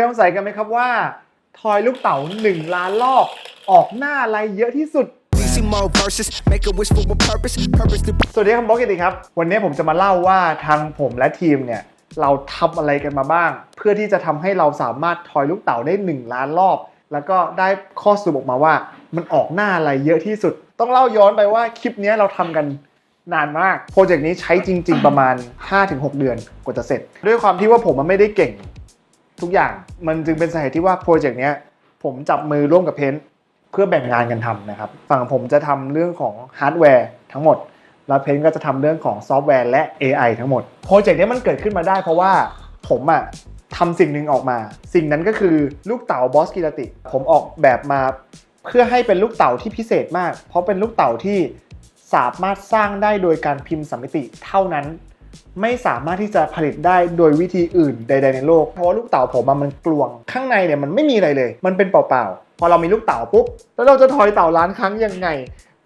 ยสงสัยกันไหมครับว่าทอยลูกเต๋า1 ล้านรอบออกหน้าอะไรเยอะที่สุด DC more verses, make a wish for a purpose, purpose to สวัสดีครับบล็อกเกติครับ วันนี้ผมจะมาเล่าว่าทางผมและทีมเนี่ย เราทำอะไรกันมาบ้าง เพื่อที่จะทำให้เราสามารถทอยลูกเต๋าได้ 1 ล้านรอบ แล้วก็ได้ข้อสรุปออกมาว่า มันออกหน้าอะไรเยอะที่สุด ต้องเล่าย้อนไปว่าคลิปเนี้ยเราทำกันนานมาก โปรเจกต์นี้ใช้จริง ๆ ประมาณ 5-6 เดือนกว่าจะเสร็จ ด้วยความที่ว่าผมมันไม่ได้เก่ง ทุกอย่างมันจึงเป็นสาเหตุที่ว่าโปรเจกต์เนี้ยผมจับมือร่วมกับเพนเพื่อแบ่งงานกันทำนะครับ ฝั่งผมจะทำเรื่องของฮาร์ดแวร์ทั้งหมด แล้วเพนก็จะทำเรื่องของซอฟต์แวร์และ AI ทั้งหมดโปรเจกต์นี้มันเกิดขึ้นมาได้ เพราะว่าผมอะทำสิ่งหนึ่งออกมา สิ่งนั้นก็คือลูกเต๋าบอสกิรติ ผมออกแบบมาเพื่อให้เป็นลูกเต๋าที่พิเศษมาก เพราะเป็นลูกเต๋าที่สามารถสร้างได้โดยการพิมพ์สามมิติเท่านั้น ไม่สามารถที่จะผลิตได้โดยวิธีอื่นใด ๆ ในโลก เพราะว่าลูกเต๋าผมอะมันกลวง ข้างในเนี่ยมันไม่มีอะไรเลย มันเป็นเปล่าๆ พอเรามีลูกเต๋าปุ๊บ แล้วเราจะทอยเต่าล้านครั้งยังไง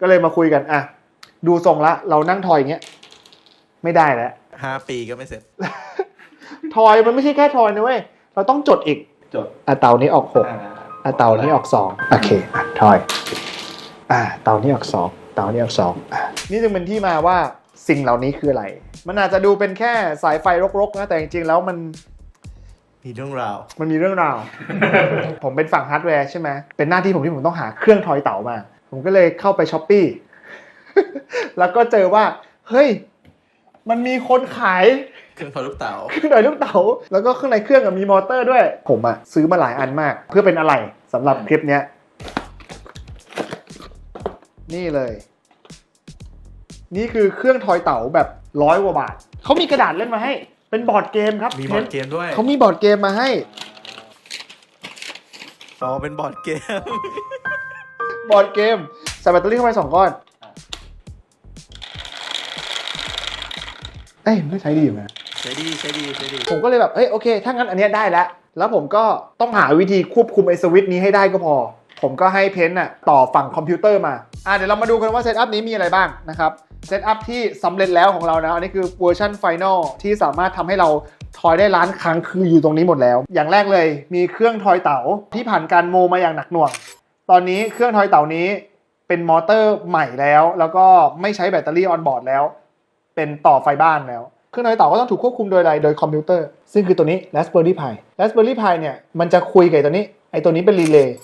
ก็เลยมาคุยกันอะดูทรงละ เรานั่งทอยอย่างเงี้ยไม่ได้แล้วห้าปีก็ไม่เสร็จ ทอยมันไม่ใช่แค่ทอยนะเว้ย เราต้องจดอีก จดอะเตานี้ออกหกอะเตานี้ออกสองโอเคอะทอย อะเตานี้ออกสองเตานี้ออกสองอะนี่จึงเป็นที่มาว่าสิ่งเหล่านี้คืออะไร มันอาจจะดูเป็นแค่สายไฟรกๆนะแต่จริงๆแล้วมันมีเรื่องราว มันมีเรื่องราว ผมเป็นฝั่งฮาร์ดแวร์ใช่ไหมเป็นหน้าที่ผมที่ผมต้องหาเครื่องทอยเต๋ามา ผมก็เลยเข้าไปช้อปปี้แล้วก็เจอว่า เฮ้ย มันมีคนขาย เครื่องพอลูกเต๋า เครื่องทอยลูกเต๋า แล้วก็ข้างในเครื่องอะมีมอเตอร์ด้วย ผมอะซื้อมาหลายอันมาก เพื่อเป็นอะไรสำหรับคลิปเนี้ย นี่เลย นี่คือเครื่องทอยเต๋าแบบร้อยกว่าบาท เขามีกระดาษเล่นมาให้ เป็นบอร์ดเกมครับมีบอร์ดเกมด้วยเขามีบอร์ดเกมมาให้ อ๋อ เป็นบอร์ดเกม บอร์ดเกม ใส่แบตเตอรี่เข้าไปสองก้อน เอ้ยมันก็ใช้ดีอยู่นะใช้ดีใช้ดีใช้ดี ผมก็เลยแบบ เอ้ยโอเค ถ้างั้นอันเนี้ยได้แล้ว แล้วผมก็ต้องหาวิธีควบคุมไอ้สวิตช์นี้ให้ได้ก็พอ ผมก็ให้เพ้นท์น่ะต่อฝั่งคอมพิวเตอร์มา อะเดี๋ยวเรามาดูกันว่าเซตอัพนี้มีอะไรบ้างนะครับ เซตอัพที่สำเร็จแล้วของเรานะอันนี้คือเวอร์ชันไฟนอลที่สามารถทำให้เราทอยได้ล้านครั้งคืออยู่ตรงนี้หมดแล้ว อย่างแรกเลยมีเครื่องทอยเต๋าที่ผ่านการโมมาอย่างหนักหน่วง ตอนนี้เครื่องทอยเต๋านี้เป็นมอเตอร์ใหม่แล้ว แล้วก็ไม่ใช้แบตเตอรี่ออนบอร์ดแล้ว เป็นต่อไฟบ้านแล้ว เครื่องทอยเต๋าก็ต้องถูกควบคุมโดยอะไรโดยคอมพิวเตอร์ซึ่งคือตัวนี้ Raspberry Pi Raspberry Pi เนี่ยมันจะคุยกับตัวนี้ไอ้ตัวนี้เป็นรีเลย์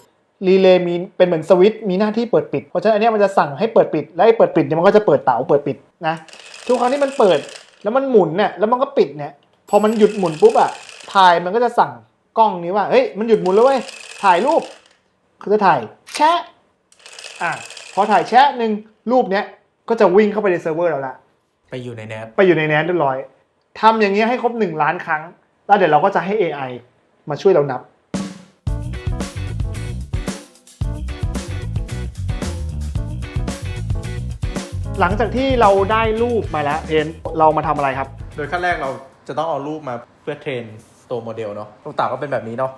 รีเลย์มีเป็นเหมือนสวิตช์มีหน้าที่เปิดปิด เพราะฉะนั้นอันเนี้ยมันจะสั่งให้เปิดปิด และไอ้เปิดปิดเนี่ยมันก็จะเปิดเต๋าเปิดปิดนะทุกครั้งที่มันเปิดแล้วมันหมุนเนี่ยแล้วมันก็ปิดเนี่ยพอมันหยุดหมุนปุ๊บอะพายมันก็จะสั่งกล้องนี้ว่าเฮ้ยมันหยุดหมุนแล้วเว้ยถ่ายรูปเขาจะถ่ายแชะอะพอถ่ายแชะหนึ่งรูปเนี้ยก็จะวิ่งเข้าไปในเซิร์ฟเวอร์เราละไปอยู่ในแนทไปอยู่ในแนนเรียบร้อยทำอย่างนี้ยให้ครบ1ล้านครั้ง แล้วเดี๋ยวเราก็จะให้ AI มาช่วยเรานับ หลังจากที่เราได้รูปมาแล้วเพนเรามาทำอะไรครับ โดยขั้นแรกเราจะต้องเอารูปมาเพื่อเทรนตัวโมเดลเนาะลูกเต๋าก็เป็นแบบนี้เนาะ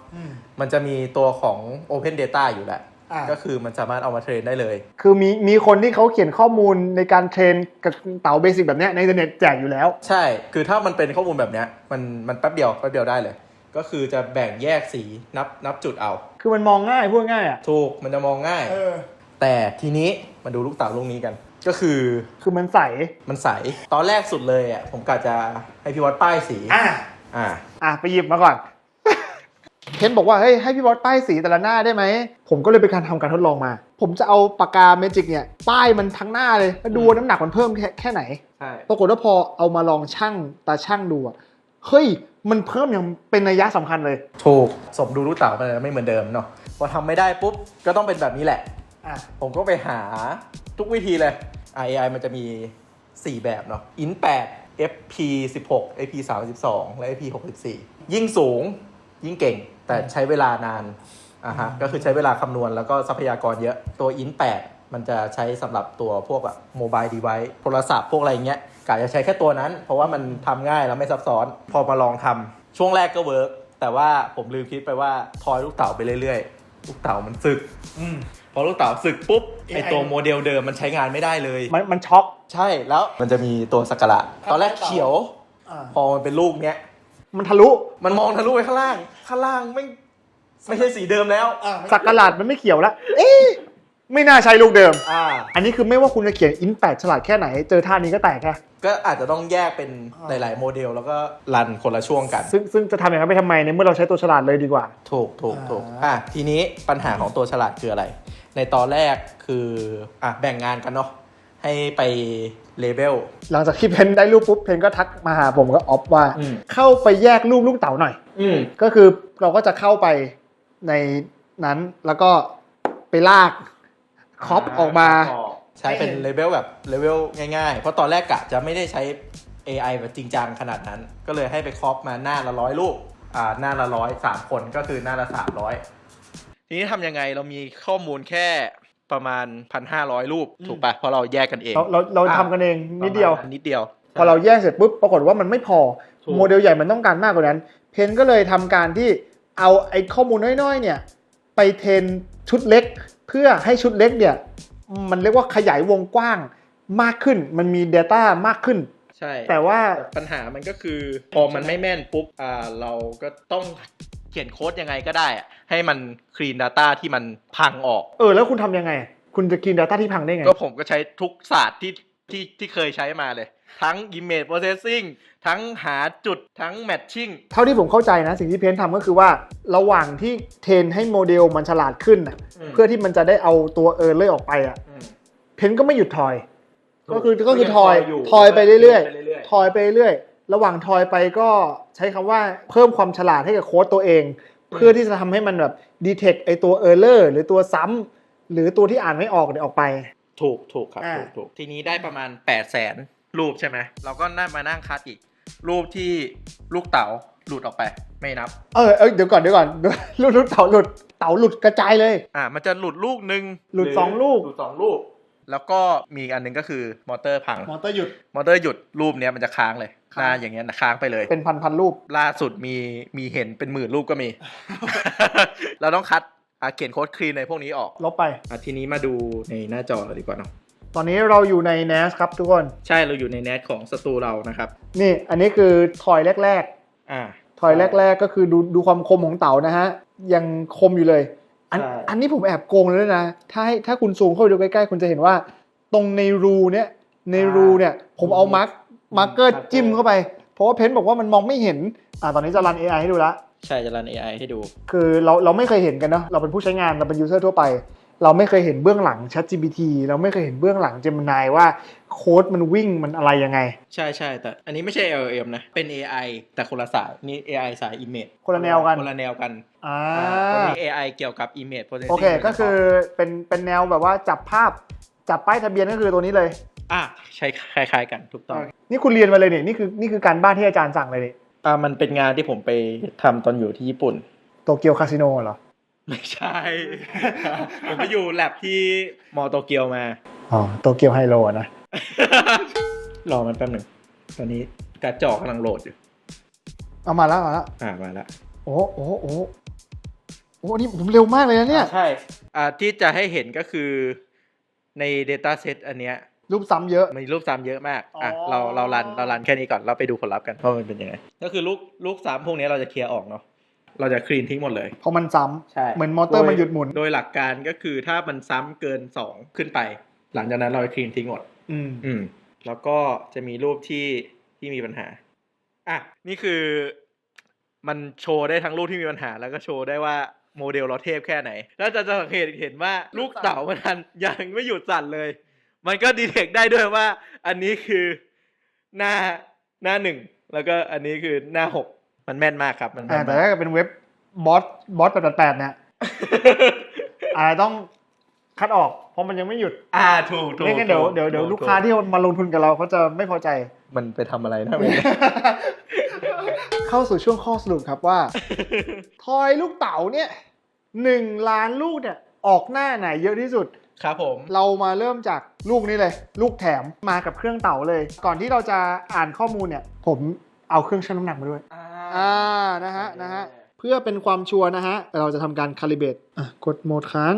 มันจะมีตัวของ Open Data อยู่แหละ อ่า ก็คือมันสามารถเอามาเทรนได้เลย คือมีมีคนที่เขาเขียนข้อมูลในการเทรนกับเต๋าเบสิกแบบเนี้ยในอินเทอร์เน็ตแจกอยู่แล้ว ใช่ คือถ้ามันเป็นข้อมูลแบบเนี้ย มันมันแป๊บเดียวแป๊บเดียวได้เลย ก็คือจะแบ่งแยกสีนับนับจุดเอา คือมันมองง่ายพูดง่ายอะ ถูก มันจะมองง่ายเออแต่ทีนี้มาดูลูกเต๋าลูกนี้กัน ก็คือคือมันใส มันใส ตอนแรกสุดเลยอะผมกะจะให้พี่วัดป้ายสี อะอ่า อะไปหยิบมาก่อนเพนบอกว่าเฮ้ยให้พี่บอสป้ายสีแต่ละหน้าได้ไหม ผมก็เลยไปการทำการทดลองมา ผมจะเอาปากกาเมจิกเนี่ย ป้ายมันทั้งหน้าเลยแล้วดูว่าน้ำหนักมันเพิ่มแค่แค่ไหน ใช่ ปรากฏว่าพอเอามาลองชั่งตาชั่งดูอะเฮ้ย มันเพิ่มอย่างเป็นนัยยะสำคัญเลย ถูกสมดูลูกเต๋ามันไม่เหมือนเดิมเนาะพอทำไม่ได้ปุ๊บก็ต้องเป็นแบบนี้แหละ อะ ผมก็ไปหาทุกวิธีเลย AI มันจะมี 4 แบบเนาะ IN 8 FP 16 AP 32และ AP 64 ยิ่งสูงยิ่งเก่ง แต่ใช้เวลานานอะฮะก็คือใช้เวลาคำนวณแล้วก็ทรัพยากรเยอะตัว IN 8 มันจะใช้สำหรับตัวพวกแบบโมบายดีไว c e โทรศัพท์พวกอะไรเงี้ยกะจะใช้แค่ตัวนั้น เพราะว่ามันทำง่ายแล้วไม่ซับซ้อน พอมาลองทำช่วงแรกก็เวิร์กแต่ว่าผมลืมคิดไปว่าทอยลูกเต๋าไปเรื่อยๆ ลูกเต๋ามันสึก พอลูกเต๋าสึกปุ๊บไอ AI ตัวโมเดลเดิมมันใช้งานไม่ได้เลย มันมันช็อก ใช่แล้วมันจะมีตัวสกกะระตอนแรกเขียว อ่า พอมันเป็นลูกเนี้ย มันทะลุ มันมองทะลุไปข้างล่าง ข้างล่างไม่ไม่ใช่สีเดิมแล้วสักกะหลาดมันไม่เขียวแล้ว เอ๊ะไม่น่าใช่ลูกเดิม อ่า อันนี้คือไม่ว่าคุณจะเขียนอินแปดฉลาดแค่ไหน เจอท่านี้ก็แตกแค่ก็อาจจะต้องแยกเป็นหลาย ๆ โมเดลแล้วก็รันคนละช่วงกัน ซึ่งซึ่งจะทำอย่างนั้นไปทำไมในเมื่อเราใช้ตัวฉลาดเลยดีกว่า ถูกถูกอ่าถูกอะ ทีนี้ปัญหาของตัวฉลาดคืออะไร ในตอนแรกคืออะแบ่งงานกันเนาะให้ไปเลเบลหลังจากที่เพนได้รูปปุ๊บเพนก็ทักมาหาผมก็ออฟว่าอืมเข้าไปแยกรูปลูกเต๋าหน่อยอืมก็คือเราก็จะเข้าไปในนั้นแล้วก็ไปลากคอปออกมาใช้เป็นเลเวลแบบเลเวลง่ายๆ เพราะตอนแรกกะจะไม่ได้ใช้ AI แบบจริงจังขนาดนั้น ก็เลยให้ไปคอปมาหน้าละร้อยรูปอ่าหน้าละร้อยสามคนก็คือหน้าละสามร้อย ทีนี้ทำยังไงเรามีข้อมูลแค่ประมาณพันห้าร้อยรูปถูกปะเพราะเราแยกกันเอง เราเราเราทำกันเองนิดเดียวประมาณนิดเดียว พอเราแยกเสร็จปุ๊บปรากฏว่ามันไม่พอถูกโมเดลใหญ่มันต้องการมากกว่านั้น เพนก็เลยทำการที่เอาไอ้ข้อมูลน้อยๆ เนี่ย ไปเทรนชุดเล็ก เพื่อให้ชุดเล็กเนี่ย มันเรียกว่าขยายวงกว้างมากขึ้นมันมี Data มากขึ้นใช่แต่ว่าปัญหามันก็คือพอมันไม่แม่นปุ๊บอ่าเราก็ต้อง เขียนโค้ดยังไงก็ได้อะให้มันคลีน Data ที่มันพังออก เออ แล้วคุณทำยังไง คุณจะกิน Data ที่พังได้ไง ก็ผมก็ใช้ทุกศาสตร์ที่ที่ที่เคยใช้มาเลย ทั้ง Image Processing ทั้งหาจุดทั้ง Matching เท่าที่ผมเข้าใจนะ สิ่งที่เพนทำก็คือว่าระหว่างที่เทรนให้โมเดลมันฉลาดขึ้นน่ะอืมเพื่อที่มันจะได้เอาตัวเออร์เลอร์ออกไปอะเพนก็ไม่หยุดทอย ก็คือก็คือทอย ทอยไปเรื่อยๆ ทอยไปเรื่อยๆ ระหว่างทอยไปก็ใช้คำว่าเพิ่มความฉลาดให้กับโค้ดตัวเอง เพื่อที่จะทำให้มันแบบดีเทคไอตัวเออร์เลอร์หรือตัวซ้ำหรือตัวที่อ่านไม่ออกเนี่ยออกไป ถูกถูกครับอ่าถูกถูกทีนี้ได้ประมาณ8 0 0แสนรูปใช่ไหมเราก็น่ามานั่งคัดอีก รูปที่ลูกเต๋าหลุดออกไป ไม่นับ เออเออเดี๋ยวก่อนเดี๋ยวก่อนหลุดหลุดเต๋าหลุดเต๋าหลุดกระจายเลย อ่า มันจะหลุดลูกหนึ่งหลุดสองลูกหลุดสองลูก แล้วก็มีอีกอันหนึงก็คือมอเตอร์พัง มอเตอร์หยุด มอเตอร์หยุดรูปเนี้ยมันจะค้างเลยค้างหน้าอย่างเงี้ยนะค้างไปเลย เป็นพันพันๆรูป ล่าสุดมีมีเห็นเป็นหมื่นรูปก็มี เราต้องคัดอะเขียนโค้ดคลีนในพวกนี้ออก ลบไปอะทีนี้มาดูในหน้าจอเราดีกว่าเนาะตอนนี้เราอยู่ใน NAS ครับทุกคน ใช่เราอยู่ในแนทของสตูเรานะครับ นี่อันนี้คือทอยแรกอ่าๆทอยแรก ๆ ก็คือดูดูความคมของเต๋านะฮะ ยังคมอยู่เลย อันใช่อันนี้ผมแอบโกงเลยด้วยนะ ถ้าให้ถ้าคุณซูมเข้าไปดูใกล้ๆ คุณจะเห็นว่า ตรงในรูเนี้ยในรูเนี่ย ผมเอามาร์กมาร์กเกอร์จิ้มเข้าไป เพราะว่าเพนบอกว่ามันมองไม่เห็น อ่าตอนนี้จะรัน AI ให้ดูละ ใช่จะรัน AI ให้ดู คือเราเราไม่เคยเห็นกันเนาะเราเป็นผู้ใช้งานเราเป็นยูเซอร์ทั่วไป เราไม่เคยเห็นเบื้องหลัง ChatGPT เราไม่เคยเห็นเบื้องหลัง Gemini ว่าโค้ดมันวิ่งมันอะไรยังไง ใช่ใช่แต่อันนี้ไม่ใช่ LLM นะ เป็น AI แต่คนละสายนี่ AI สาย Image คนละแนวกันคนละแนวกันอ่าตอนนี้ AI เกี่ยวกับ Image Processing โอเค ก็คือเป็นเป็นแนวแบบว่าจับภาพจับป้ายทะเบียนก็คือตัวนี้เลยอะใช่คล้าย ๆ กันถูกต้อง นี่คุณเรียนมาเลยเนี่ยนี่คือนี่คือการบ้านที่อาจารย์สั่งเลยนี่อ่ามันเป็นงานที่ผมไปทำตอนอยู่ที่ญี่ปุ่นโตเกียวคาสิโนเหรอ ไม่ใช่ ผมไปอยู่แลบที่มอโตเกียวมา อ๋อโตเกียวไฮโลนะ รอมันแป๊บหนึ่ง ตอนนี้การ์ดจอกำลังโหลดอยู่ เอามาแล้วมาแล้วอ่ามาแล้วโอ้โหโอ้โหโอ้โหโอ้โหนี่ผมเร็วมากเลยนะเนี่ย ใช่ อ่าที่จะให้เห็นก็คือใน Data Set อันเนี้ยรูปซ้ำเยอะ มีรูปซ้ำเยอะมาก อะ อ๋อ เราเรารันเรารันแค่นี้ก่อน เราไปดูผลลัพธ์กันว่ามันเป็นยังไง ก็คือลูกลูกซ้ำพวกนี้เราจะเคลียร์ออกเนาะ เราจะคลีนทิ้งหมดเลยเพราะมันซ้ใช่ำเหมือนมอเตอร์มันหยุดหมุน โดยหลักการก็คือถ้ามันซ้ำเกินสองขึ้นไป หลังจากนั้นเราจะคลีนทิ้งหมด อืมอืมแล้วก็จะมีรูปที่ที่มีปัญหาอะนี่คือมันโชว์ได้ทั้งรูปที่มีปัญหา แล้วก็โชว์ได้ว่าโมเดลเราเทพแค่ไหน แล้วจะจะสังเกตเห็นว่าลูกเต๋ามันทันยังไม่หยุดสั่นเลย มันก็ดีเทคได้ด้วยว่า อันนี้คือหน้าหน้าหนึ่งแล้วก็อันนี้คือหน้าหก มันแม่นมากครับ มันอ่าแม่นแต่มากถ้าเกิดเป็นเว็บบอสบอสแปดแปดเนี่ยอาจจะต้องคัดออกเพราะมันยังไม่หยุดอ่าถูกถูกไม่งั้นเดี๋ยวถูกเดี๋ยวเดี๋ยวถูลูกค้าที่มาลงทุนกับเราเขาจะไม่พอใจ มันไปทำอะไรนะเว้ย เข้าสู่ช่วงข้อสรุปครับว่า ทอยลูกเต๋าเนี่ยหนึ่งล้านลูกเนี่ยออกหน้าไหนเยอะที่สุด ครับผม เรามาเริ่มจากลูกนี้เลย ลูกแถมมากับเครื่องเต๋าเลย ก่อนที่เราจะอ่านข้อมูลเนี่ย ผม เอาเครื่องชั่งน้ำหนักมาด้วย อ่านะฮะนะฮะเพื่อเป็นความชัวร์นะฮะเราจะทำการคาลิเบตอะกดโหมดค้าง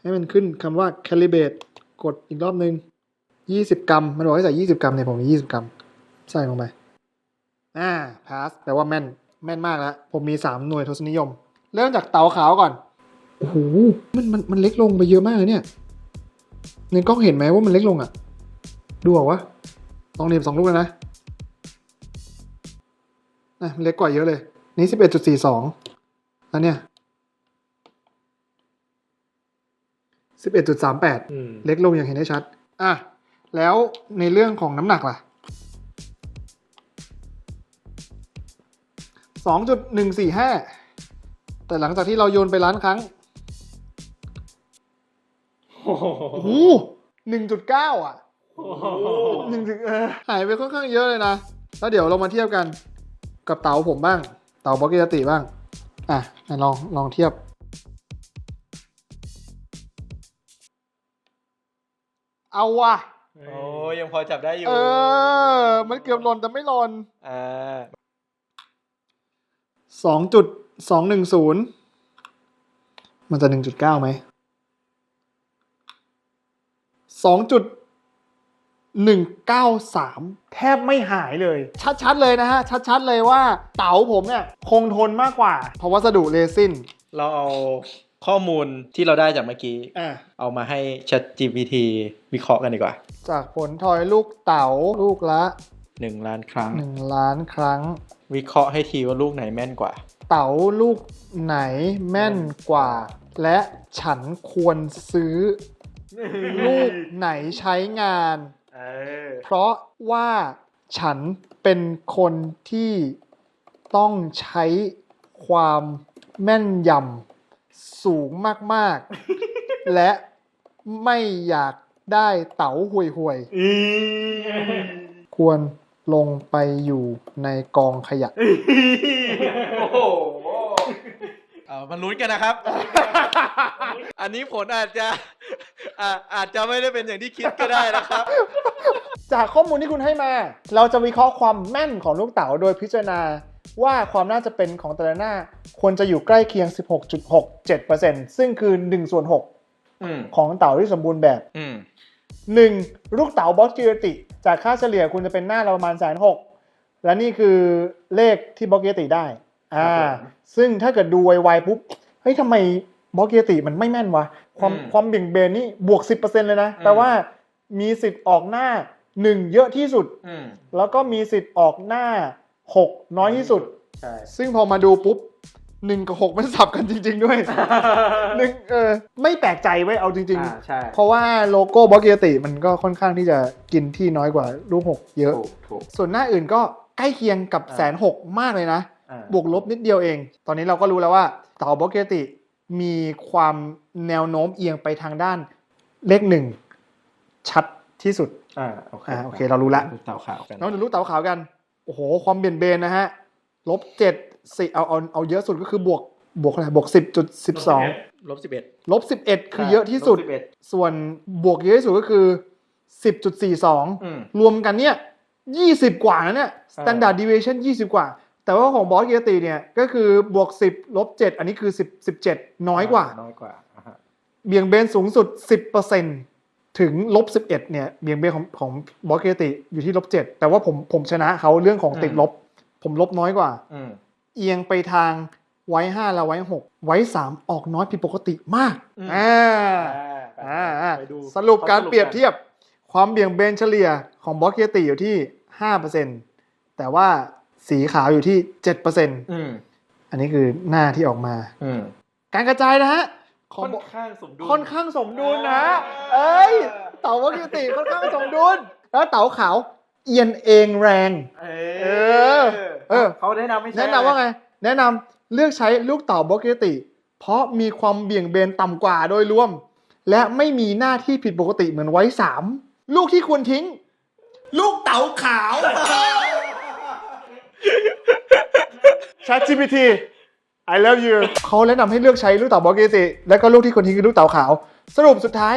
ให้มันขึ้นคำว่าคาลิเบตกดอีกรอบนึง20กรัม มันบอกให้ใส่20กรัมเนี่ยผมมี20กรัม ใส่ลงไป อ่า pass แปลว่าแม่น แม่นมากแล้ว ผมมี3หน่วยทศนิยม เริ่มจากเตาขาวก่อน โอ้โห มันมันมันเล็กลงไปเยอะมากเลยเนี่ย ในกล้องเห็นไหมว่ามันเล็กลงอะ ดูออกวะลองเรียบสองลูกเลยนะ นะมันเล็กกว่าเยอะเลย นี่สิบเอ็ดจุดสี่สองแล้วเนี่ยสิบเอ็ดจุดสามแปดอืมเล็กลงอย่างเห็นได้ชัด อะ แล้วในเรื่องของน้ำหนักล่ะสองจุดหนึ่งสี่ห้าแต่หลังจากที่เราโยนไปล้านครั้งโอ้โหหนึ่งจุดเก้าอะหนึ่งจุดเออหายไปค่อนข้างเยอะเลยนะ แล้วเดี๋ยวเรามาเทียบกัน กับเต๋าผมบ้าง เต๋าบล็อกกิติบ้าง อะไหนลองลองเทียบ เอาว่ะ โอ้ยังพอจับได้อยู่ เออ มันเกือบหล่นแต่ไม่หล่นอ่าสองจุดสองหนึ่งศูนย์มันจะหนึ่งจุดเก้าไหมสองจุด หนึ่งเก้าสามแทบไม่หายเลย ชัดๆเลยนะฮะ ชัดๆเลยว่าเต๋าผมเนี่ย คงทนมากกว่า เพราะวัสดุเรซินเราเอาข้อมูลที่เราได้จากเมื่อกี้ อะเอามาให้ Chat GPT วิเคราะห์กันดีกว่า จากผลทอยลูกเต๋าลูกละ 1 ล้านครั้งหนึ่งล้านครั้ง วิเคราะห์ให้ทีว่าลูกไหนแม่นกว่า เต๋าลูกไหนแม่นกว่า และฉันควรซื้อ ลูกไหนใช้งาน เออเพราะว่าฉันเป็นคนที่ต้องใช้ความแม่นยำสูงมาก ๆ และไม่อยากได้เต๋าห่วยๆควรลงไปอยู่ในกองขยะ โอ้โหเอามาลุ้นกันนะครับ อันนี้ผลอาจจะอ่าอาจจะไม่ได้เป็นอย่างที่คิดก็ได้นะครับ จากข้อมูลที่คุณให้มา เราจะวิเคราะห์ความแม่นของลูกเต๋าโดยพิจารณาว่าความน่าจะเป็นของแต่ละหน้าควรจะอยู่ใกล้เคียง 16.67%ซึ่งคือ1ส่วนอืม6ของเต๋าที่สมบูรณ์แบบอืม 1. ลูกเต๋าบอสกิรติ จากค่าเฉลี่ยคุณจะเป็นหน้าละประมาณแสนหกและนี่คือเลขที่บอสกิรติได้ อ่าครับผมซึ่งถ้าเกิดดูไวๆปุ๊บ เฮ้ยทำไมบอสกิรติมันไม่แม่นวะ ความอืมความเบี่ยงเบนนี่บวก 10%เลยนะอืมแปลว่ามีสิทธิ์ออกหน้า 1เยอะที่สุด อืมแล้วก็มีสิทธิ์ออกหน้า6น้อยที่สุด ใช่ ซึ่งพอมาดูปุ๊บหนึ่งกับหกมันสับกันจริง ๆ ด้วยหนึ่งเออไม่แปลกใจไว้ยเอาจริง อ่าใช่ๆ เพราะว่าโลโก้บล็อกเกียติมันก็ค่อนข้างที่จะกินที่น้อยกว่าลูกหกเยอะ ถูกถูก ส่วนหน้าอื่นก็ใกล้เคียงกับอ่า แสนหกมากเลยนะ อ่าบวกลบนิดเดียวเอง ตอนนี้เราก็รู้แล้วว่าเต่าบล็อกเกียติมีความแนวโน้มเอียงไปทางด้านเลขหนึ่งชัดที่สุด อ่าโอเคอ่าโอเค เรารู้ละดูเต่าขาวกันเราจะรู้เต่าขาวกัน โอ้โห ความเบี่ยนเบนนะฮะลบเจ็ดสิเอาเอาเอาเยอะสุดก็คือบวกบวกอะไรบวกสิบจุดสิบสองลบสิบเอ็ดลบสิบเอ็ดคือเยอะที่สุดลบ11ส่วนบวกเยอะที่สุดก็คือสิบจุดสี่สองอืมรวมกันเนี่ยยี่สิบกว่านะเนี่ย standard deviation ยี่สิบกว่า แต่ว่าของบอสเกียร์ตีเนี่ยก็คือบวกสิบลบเจ็ดอันนี้คือสิบสิบเจ็ดน้อยกว่าน้อยกว่าอ่าฮะเบี่ยงเบนสูงสุด10% ถึงลบ11เนี่ยเบี่ยงเบนของของบอสเกติอยู่ที่ลบ7แต่ว่าผมผมชนะเขาเรื่องของติดลบ ผมลบน้อยกว่าอืมเอียงไปทางไว้5และไว้6ไว้3ออกน้อยผิดปกติมากอืมอ่าอ่าอ่าไปดูสรุปการขเปรียบเทียบความเบี่ยงเบนเฉลี่ยของบอสเกติอยู่ที่5%แต่ว่าสีขาวอยู่ที่7%อืมอันนี้คือหน้าที่ออกมาอืมการกระจายนะฮะขอ ค่งอนข้างสมดุลค่อนข้างสมดุลนะ เอ้ย เต่าวัคกิติค่อนข้างสมดุล แล้วเต่าขาวเอียนเองแรงเอเออ เออเขาแนะนำไม่ใช่แนะนำว่าไง แนะนำเลือกใช้ลูกเต่าวัคกิติ เพราะมีความเบี่ยงเบนต่ำกว่าโดยรวม และไม่มีหน้าที่ผิดปกติเหมือนไว้สามลูกที่ควรทิ้ง ลูกเต่าขาว ChatGPT I love you เขาแนะนำให้เลือกใช้ลูกเต่าบล็อกเยติ และก็ลูกที่คนทิ้งคือลูกเต่าขาว สรุปสุดท้าย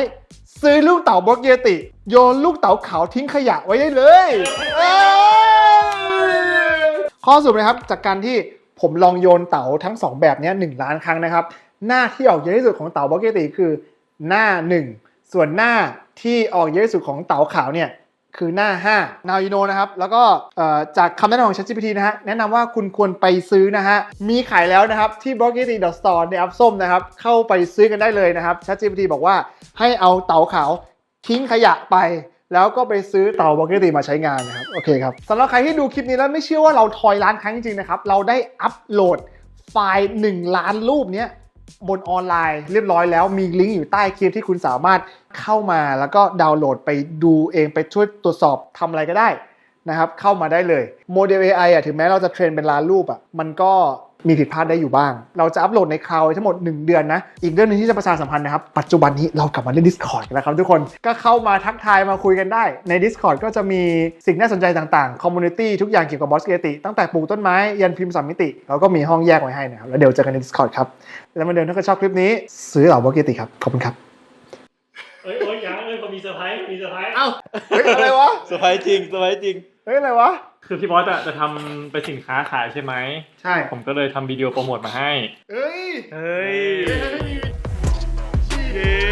ซื้อลูกเต่าบล็อกเยติ โยนลูกเต่าขาวทิ้งขยะไว้ได้เลยเอ้ยข้อสรุปนะครับจากการที่ผมลองโยนเต่าทั้งสองแบบเนี้ยหนึ่งล้านครั้งนะครับ หน้าที่ออกเยอะที่สุดของเต่าบล็อกเยติคือหน้าหนึ่งส่วนหน้าที่ออกเยอะที่สุดของเต่าขาวเนี่ย คือหน้า 5 Now you know นะครับ แล้วก็จากคำแนะนำของ ChatGPT นะฮะ แนะนำว่าคุณควรไปซื้อนะฮะ มีขายแล้วนะครับ ที่ b l o g g e t y Store ในแอปส้มนะครับ เข้าไปซื้อกันได้เลยนะครับ ChatGPT บอกว่าให้เอาเต๋าขาวทิ้งขยะไปแล้วก็ไปซื้อเตาบล็อกเกอร์ตีมาใช้งานนะครับ โอเคครับสำหรับใครที่ดูคลิปนี้แล้วไม่เชื่อว่าเราทอยล้านครั้งจริงๆนะครับ เราได้อัปโหลดไฟล์ 1 ล้านรูปเนี้ย บนออนไลน์เรียบร้อยแล้วมีลิงก์อยู่ใต้คลิปที่คุณสามารถเข้ามาแล้วก็ดาวน์โหลดไปดูเองไปช่วยตรวจสอบทำอะไรก็ได้นะครับเข้ามาได้เลยโมเดล AI อะถึงแม้เราจะเทรนเป็นล้านรูปอะมันก็ มีผิดพลาดได้อยู่บ้าง เราจะอัปโหลดในคลาวด์ทั้งหมด 1 เดือนนะ อีกเรื่องหนึงที่จะประชาสัมพันธ์นะครับ ปัจจุบันนี้เรากลับมาเล่น Discord กันแล้วครับทุกคน ก็เข้ามาทักทายมาคุยกันได้ ใน Discord ก็จะมีสิ่งน่าสนใจต่างๆ คอมมูนิตี้ทุกอย่างเกี่ยวกับบอสเกติ ตั้งแต่ปลูกต้นไม้ ยันพิมพ์สามมิติ เราก็มีห้องแยกไว้ให้นะครับ แล้วเดี๋ยวเจอกันใน Discord ครับ แล้วเหมาเดิมถ้าเกิดชอบคลิปนี้ซื้อเหล่าบล็อกเกติครับขอบคุณครับเอ้ยโอ้ยยังเอ้ยผมมีเซอร์ไพรส์มีเซอร์ไพรส์เอ้าเฮ้ยอะไรวะเซอร์ไพรส์จริงเซอร์ไพรส์จริงเฮ้ยอะไรวะ คือพี่บอสอะจะทำเป็นสินค้าขายใช่ไหม ใช่ ผมก็เลยทำวิดีโอโปรโมทมาให้เฮ้ย เฮ้ยเย้